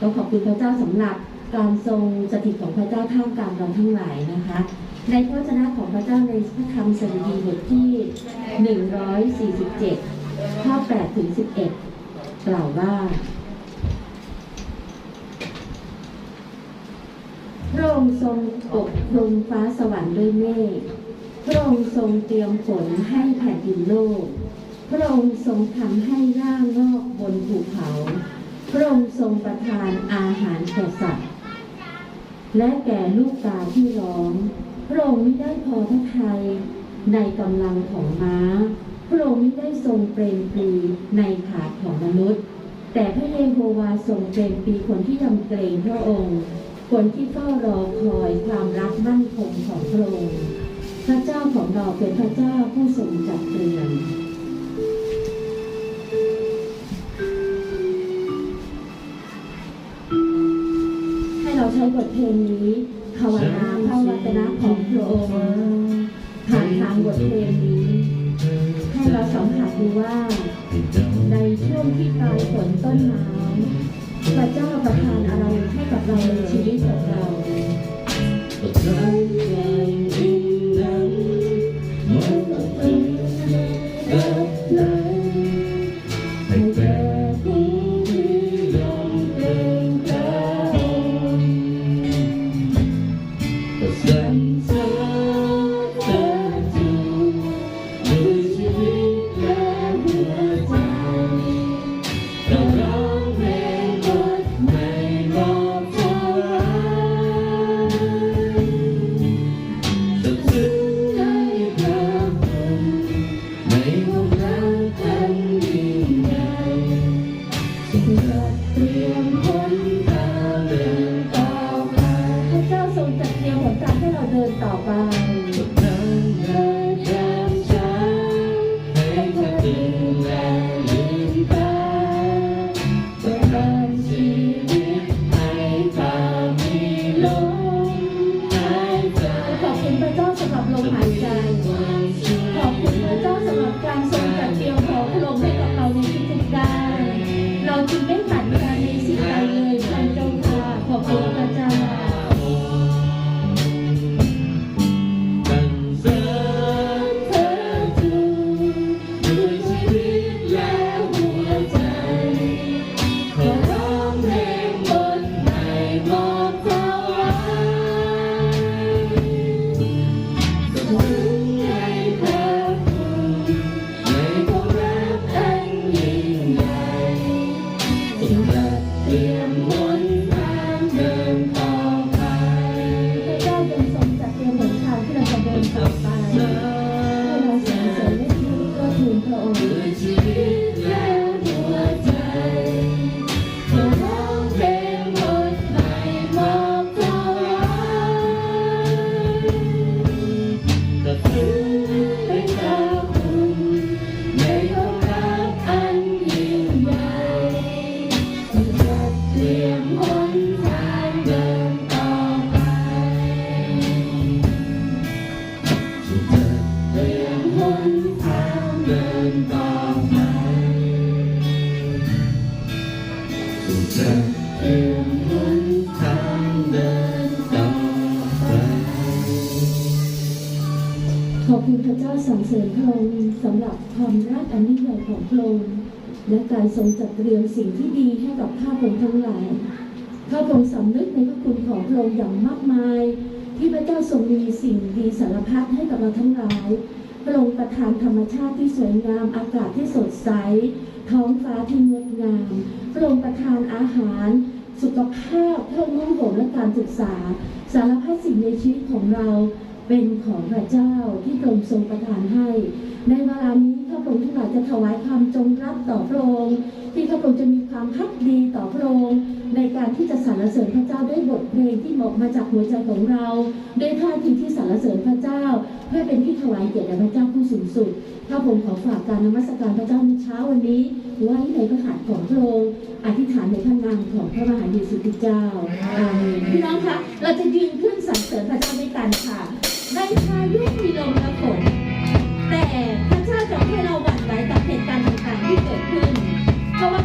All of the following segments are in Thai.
ก็ขอบคุณพระเจ้าสำหรับการทรงสถิตของพระเจ้าท่ามกลางเราทั้งหลายนะคะ ในพระวจนะของพระเจ้าในพระธรรมสดุดีบทที่ 147 ข้อ8ถึง11 กล่าวว่าพระองค์ทรงปกคลุมฟ้าสวรรค์ด้วยเมฆพระองค์ทรงเตรียมฝนให้แผ่นดินโลก พระองค์ทรงทำให้ร่างงอกบนภูเขา พระองค์ทรงประทานอาหารแก่สัตว์ และแก่ลูกกาที่ร้อง พระองค์ไม่ได้พอพระทัยในกำลังของม้า พระองค์ไม่ได้ทรงเปรมปรีในขาของมนุษย์ แต่พระเยโฮวาทรงเปรมปรีคนที่ยำเกรงพระองค์ คนที่เฝ้ารอคอยความรักมั่นคงของพระองค์ พระเจ้าของเราเป็นพระเจ้าผู้ทรง บทเพลงนี้ภาวนาพระวจนะของพระองค์ผ่านทางบทเพลงนี้ ให้เราสัมผัสดูว่า ในช่วงที่ปลายฝนต้นน้ำพระเจ้าประทานอะไรให้กับเราในชีวิตของเรา เสรรเสริญพระองค์สำหรับความรักอันยิ่งใหญ่ของพระองค์และการทรงจัดเตรียมสิ่งที่ดีให้กับข้าพงทั้งหลายข้าพงสำนึกในพระคุณของพระองค์อย่างมากมาย ที่พระเจ้าทรงมีสิ่งดีสารพัดให้กับเราทั้งหลาย พระองค์ประทานธรรมชาติที่สวยงามอากาศที่สดใส ท้องฟ้าที่งดงาม พระองค์ประทานอาหาร สุขภาพเครื่องนุ่งห่มและการศึกษา สารพัดสิ่งในชีวิตของเรา เป็นของพระเจ้าที่พระองค์ทรงประทานให้ ในเวลานี้ข้าพระองค์ทั้งหลายจะถวายความจงรักต่อพระองค์ที่ข้าพระองค์จะมีความพักดีต่อพระองค์ในการที่จะสรรเสริญพระเจ้าด้วยบทเพลงที่เหมาะมาจากหัวใจของเราด้วยท่าทีที่สรรเสริญพระเจ้า เพื่อเป็นที่ถวายเกียรติแด่พระเจ้าผู้สูงสุดข้าพระองค์ขอฝากการนมัสการพระเจ้าในเช้าวันนี้ ไว้ในพระหัตถ์ของพระองค์อธิษฐานในพระนามของพระมหาเยซูคริสต์เจ้าอาเมนพี่น้องคะเราจะยืนขึ้นสรรเสริญพระเจ้าด้วยกันค่ะ พายุมีลมและฝน แต่พระเจ้าจะให้เราหวั่นไหวกับเหตุการณ์ต่างๆที่เกิดขึ้นเพราะว่า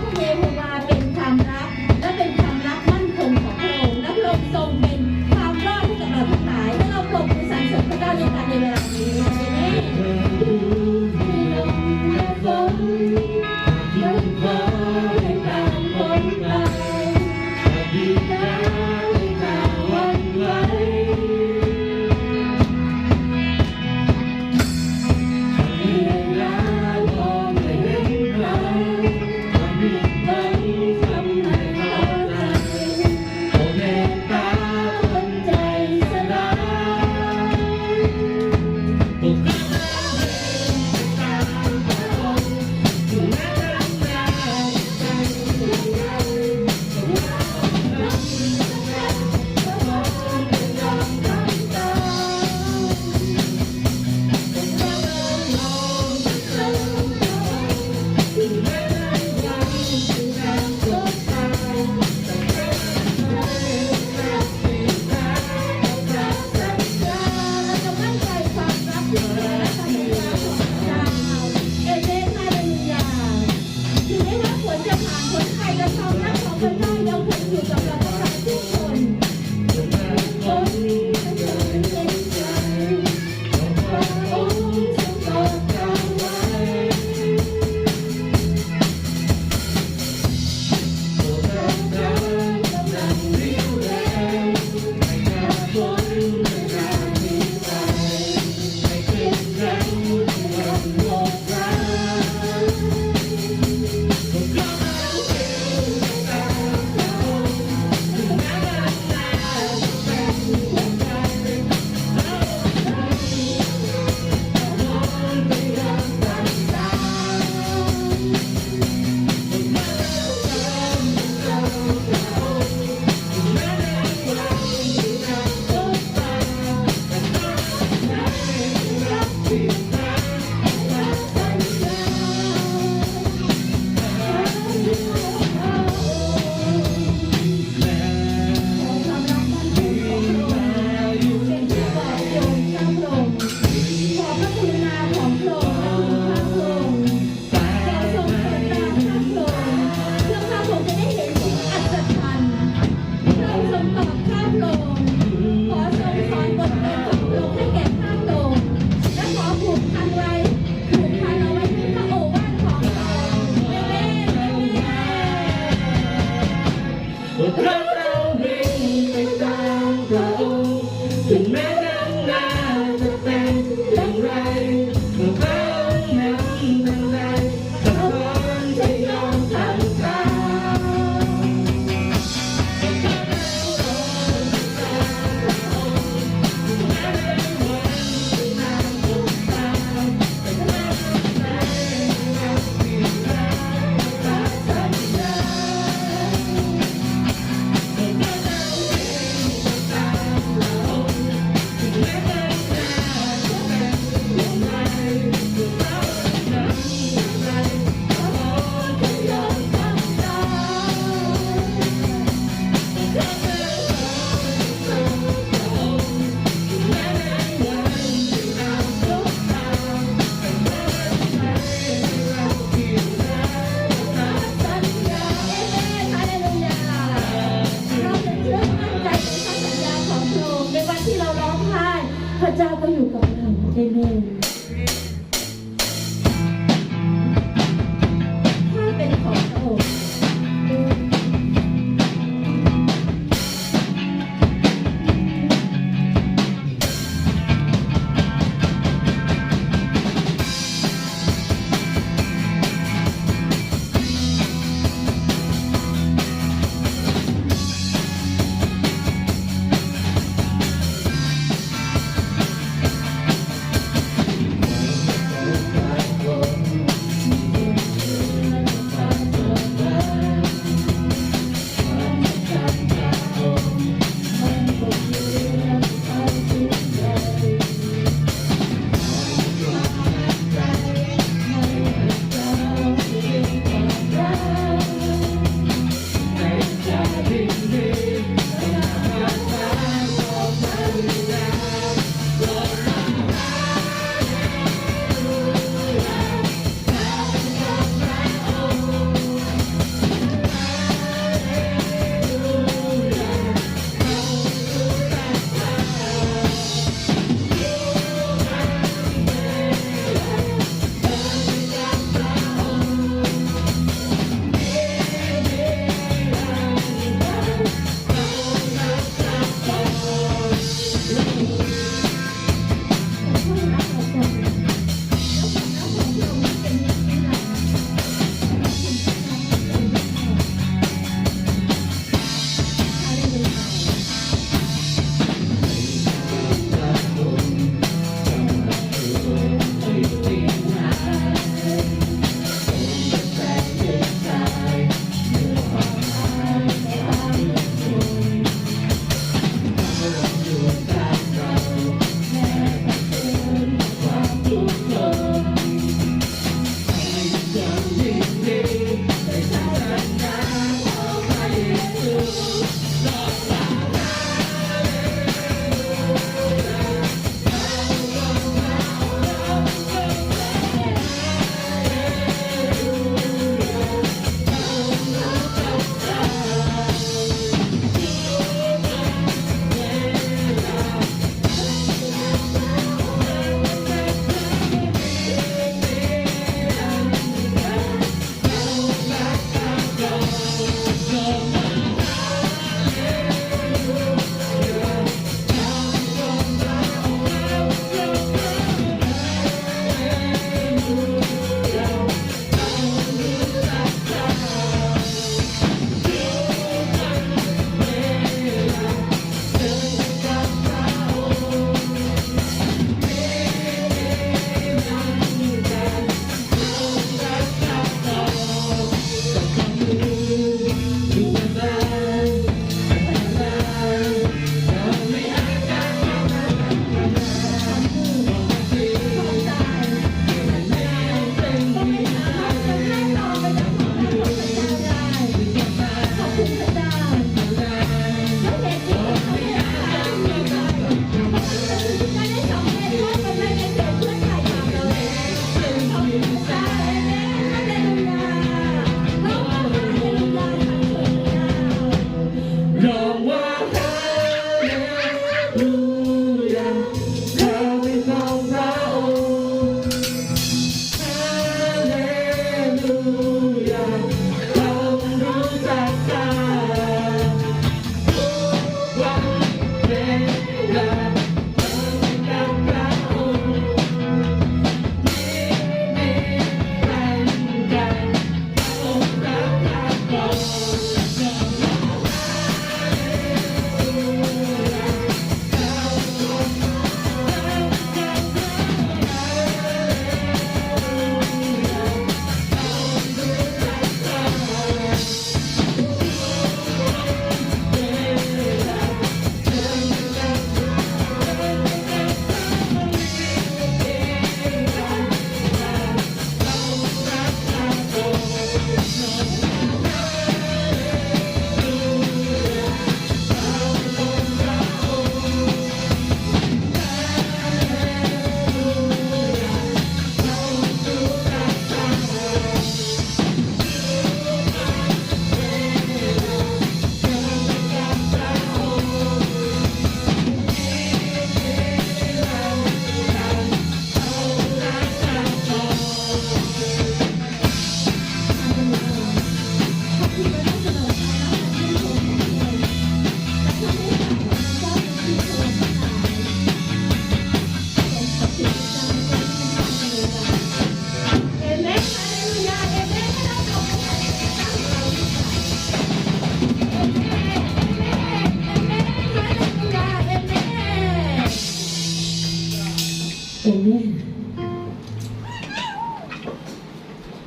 เป็ม่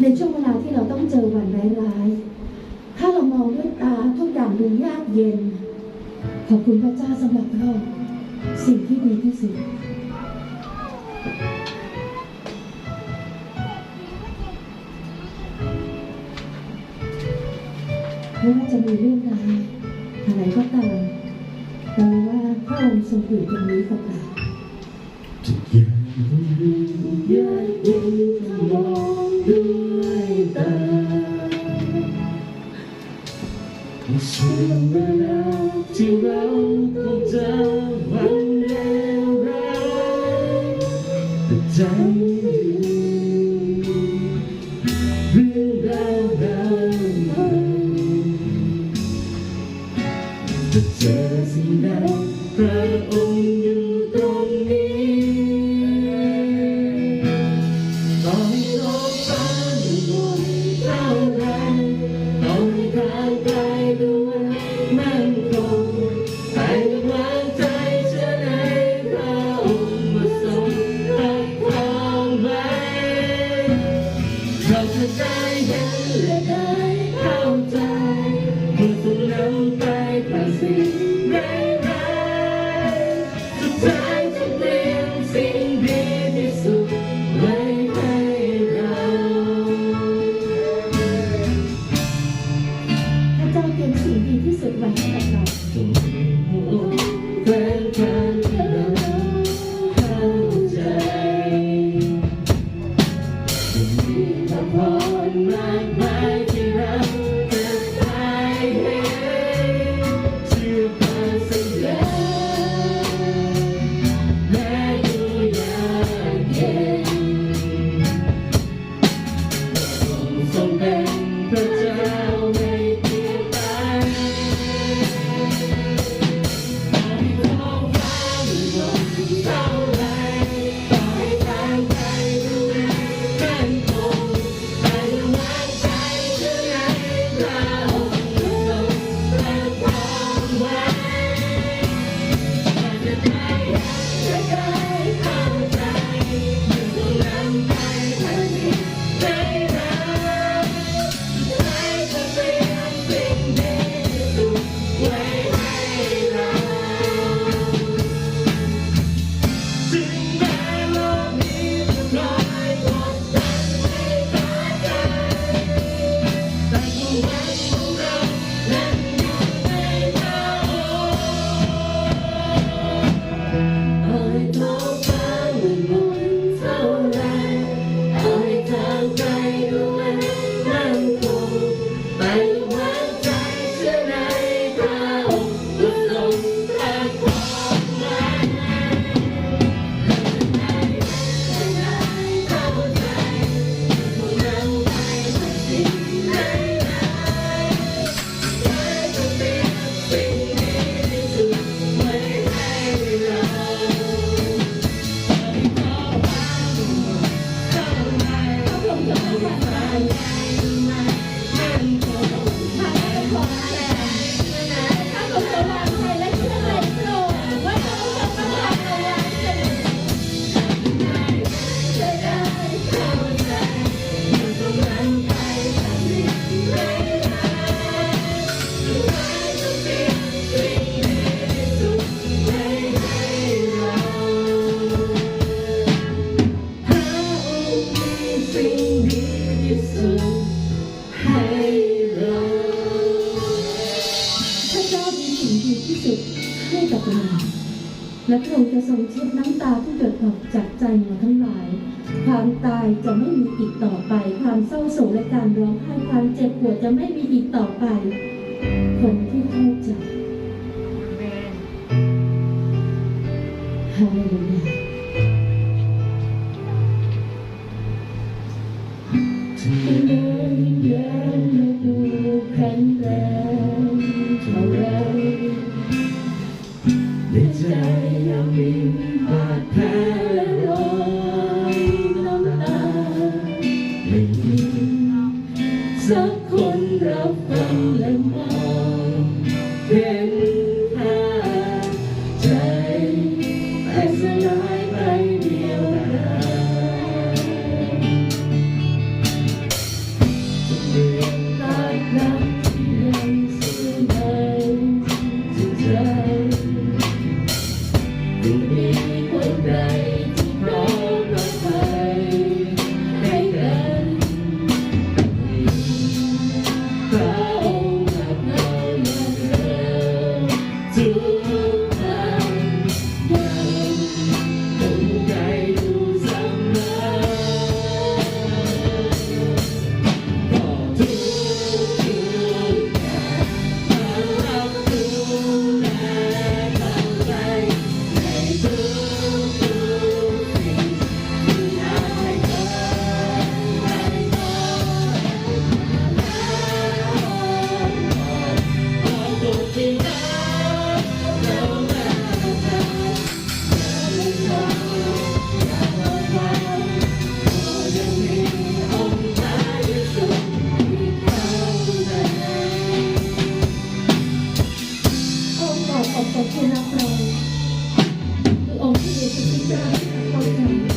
ในช่วงเวลาที่เราต้องเจอวันร้ายๆ ถ้าเรามองด้วยตาทุกอย่างดูยากเย็น ขอบคุณพระเจ้าสำหรับเราสิ่งที่ดีที่สุด ไม่ว่าจะมีเรื่องร้อะไรก็ตามแต่ว่าพระองค์ทรงอยู่ตรงนี้กับเรา ทุกอย่าง ถึงเวลาที่เราคงจะวันเลแต่ใจเรื่องราวเราแต่เจอสิ่งใดพระอง คนที่เข้าใจให้เลลูยา Thank you.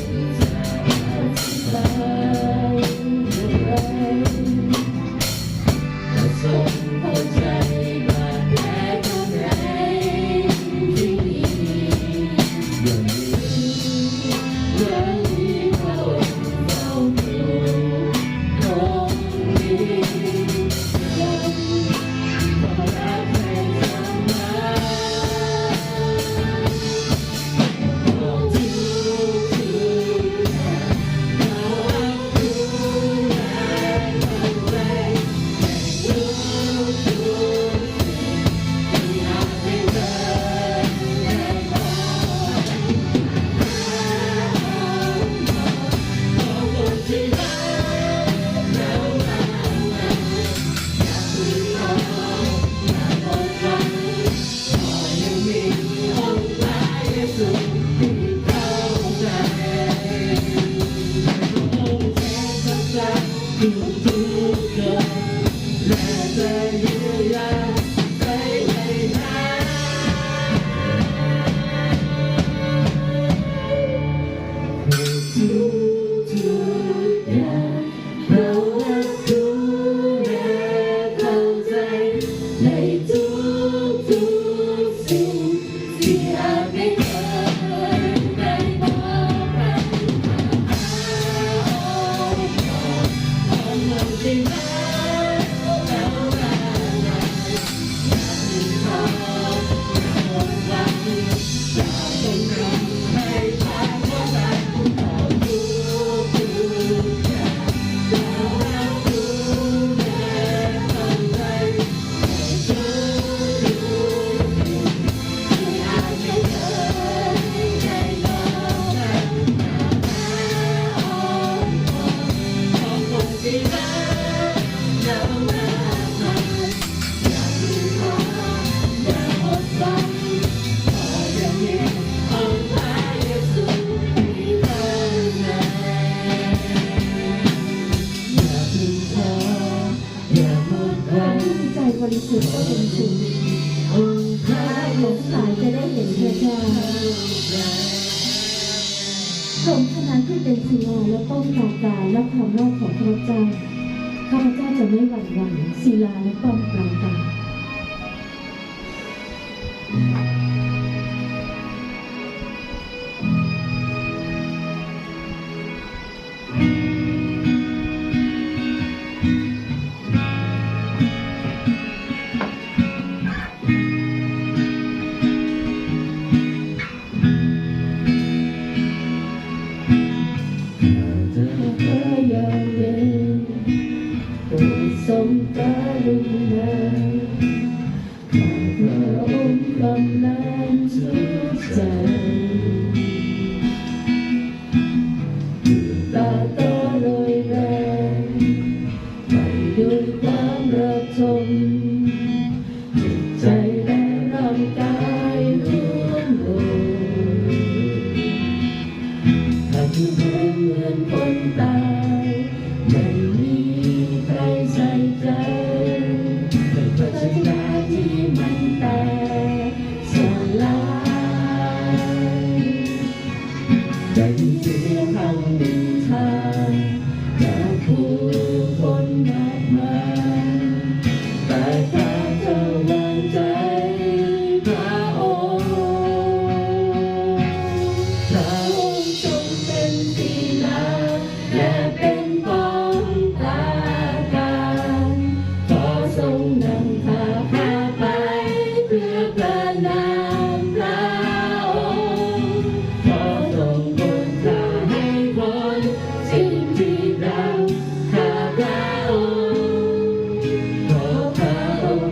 ได้หวั่นไหวศิลาและต้อมกลางการ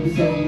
say